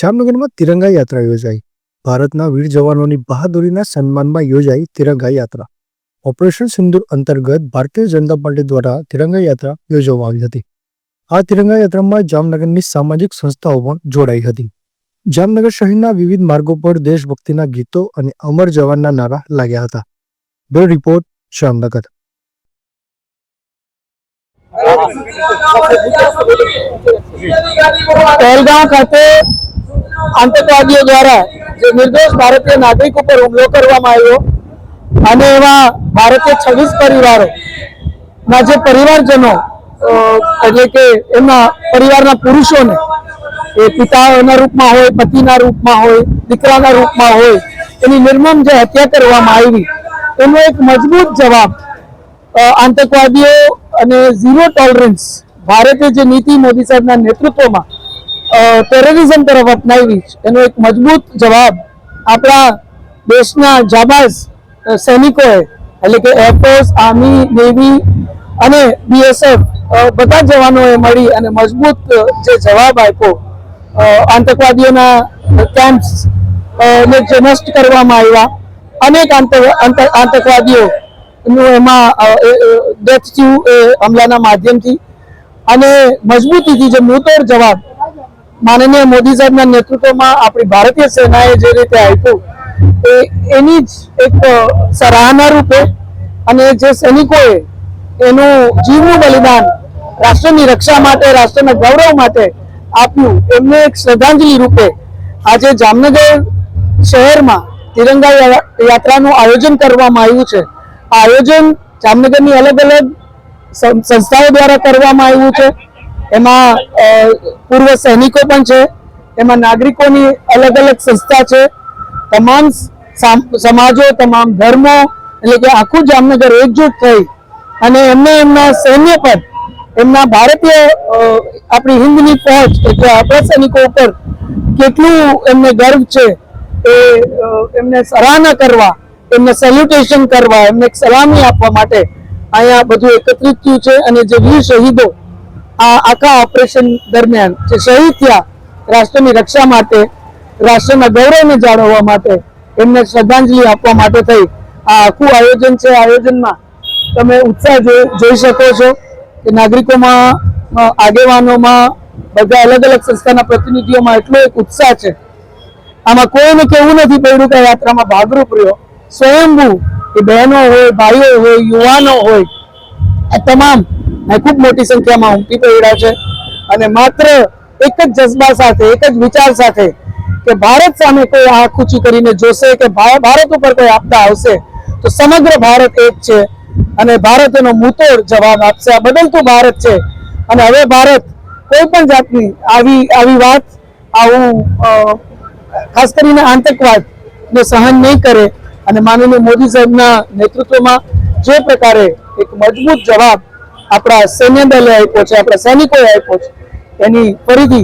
જામનગરમાં તિરંગા યાત્રા યોજાઈ. ભારતના વીર જવાનોની બહાદુરીના સન્માનમાં યોજાઈ તિરંગા યાત્રા. ઓપરેશન સિંદુર અંતર્ગત ભારતીય જનતા પાર્ટી દ્વારા તિરંગા યાત્રા યોજવામાં આવી હતી. આ તિરંગા યાત્રામાં જામનગરની સામાજિક સંસ્થાઓ પણ જોડાઈ હતી. જામનગર શહેરના વિવિધ માર્ગો પર દેશભક્તિના ગીતો અને અમર જવાનના નારા લાગ્યા હતા. Bureau report, Jamnagar. પહેલગામ ખાતે આતંકવાદીઓ દ્વારા જે નિર્દોષ ભારતીય નાગરિક ઉપર હુમલો કરવામાં આવ્યો અને એમાં ભારતીય છવ્વીસ પરિવારો ના જે પરિવારજનો એટલે કે એમના પરિવારના પુરુષોને, એ પિતાના રૂપમાં હોય, પતિના રૂપમાં હોય, દીકરાના રૂપમાં હોય, એની નિર્મમ જે હત્યા કરવામાં આવી, એનો એક મજબૂત જવાબ આતંકવાદીઓ અને ઝીરો ટોલરન્સ ભારતે જે નીતિ મોદી સાહેબના નેતૃત્વમાં ટેરરિઝમ તરફ અપનાવી એનો એક મજબૂત જવાબ આપણા દેશના જાબાઝ સૈનિકોએ, એટલે કે એરફોર્સ આર્મી નેવી અને બીએસએફ બધા જવાનોએ મળી અને મજબૂત જે જવાબ આપ્યો આતંકવાદીઓના કેમ્પ્સ જે નષ્ટ કરવામાં આવ્યા, અનેક આંતક- આંતક- આતંકવાદીઓ નું એમાં ડેથ થયું એ હમલાના માધ્યમથી. અને મજબૂતીથી જે મુતોડ જવાબ માનનીય મોદી સાહેબના નેતૃત્વમાં આપણી ભારતીય સેનાએ જે રીતે આપ્યું, એ એની જ એક સરાહના રૂપે અને જે સૈનિકોએ એનું જીવનું બલિદાન રાષ્ટ્રની રક્ષા માટે, રાષ્ટ્રના ગૌરવ માટે આપ્યું, એમને એક શ્રદ્ધાંજલિ રૂપે આજે જામનગર શહેરમાં તિરંગા યાત્રાનું આયોજન કરવામાં આવ્યું છે. આ આયોજન જામનગરની અલગ અલગ સંસ્થાઓ દ્વારા કરવામાં આવ્યું છે. એમાં પૂર્વ સૈનિકો પણ છે, એમાં નાગરિકોની અલગ અલગ સંસ્થા છે. તમામ સમાજો, તમામ ધર્મો, એટલે કે આખું જામનગર એકજૂટ થઈ અને એમને એમના સૈન્ય પર, એમના ભારતીય આપણી હિન્દની ફોજ, એટલે આપણા સૈનિકો ઉપર કેટલું એમને ગર્વ છે એ એમને સરાહના કરવા, એમને સેલ્યુટેશન કરવા, એમને સલામી આપવા માટે અહીંયા બધું એકત્રિત થયું છે અને જે વીર શહીદો આ આખા ઓપરેશન દરમિયાન જે શહીદ થયા રાષ્ટ્રની રક્ષા માટે, રાષ્ટ્રના ગૌરવને જાળવવા માટે, એમને શ્રદ્ધાંજલિ આપવા માટે થઈ. આ આખું આયોજન છે આયોજનમાં તમે ઉત્સાહ જોઈ શકો છો કે નાગરિકોમાં આગેવાનોમાં બધા અલગ અલગ સંસ્થાના પ્રતિનિધિઓમાં એટલો એક ઉત્સાહ છે. આમાં કોઈને કેવું નથી પડ્યું કે યાત્રામાં ભાગરૂપ રહ્યો. સ્વયંભૂ એ બહેનો હોય, ભાઈઓ હોય, યુવાનો હોય, આ તમામ અહીં ખૂબ મોટી સંખ્યામાં ઉમટી પડ્યા છે. અને માત્ર એક જ જજ્બા સાથે, એક જ વિચાર સાથે કે ભારત સામે કોઈ આંખ ઊંચી કરીને જોશે કે ભારત ઉપર કોઈ આપતા આવશે, તો સમગ્ર ભારત એક છે. અને ભારત એનો મુતોડ જવાબ આપશે. આ બદલતું ભારત છે. અને હવે ભારત કોઈ પણ જાતની આવી આવી વાત, આવું ખાસ કરીને આતંકવાદ ને સહન નહીં કરે. અને માનનીય મોદી સાહેબના નેતૃત્વમાં જે પ્રકારે એક મજબૂત જવાબ આપણા સૈન્ય દળે આપ્યો છે આપણા સૈનિકોએ આપ્યો છે. એની ફરીથી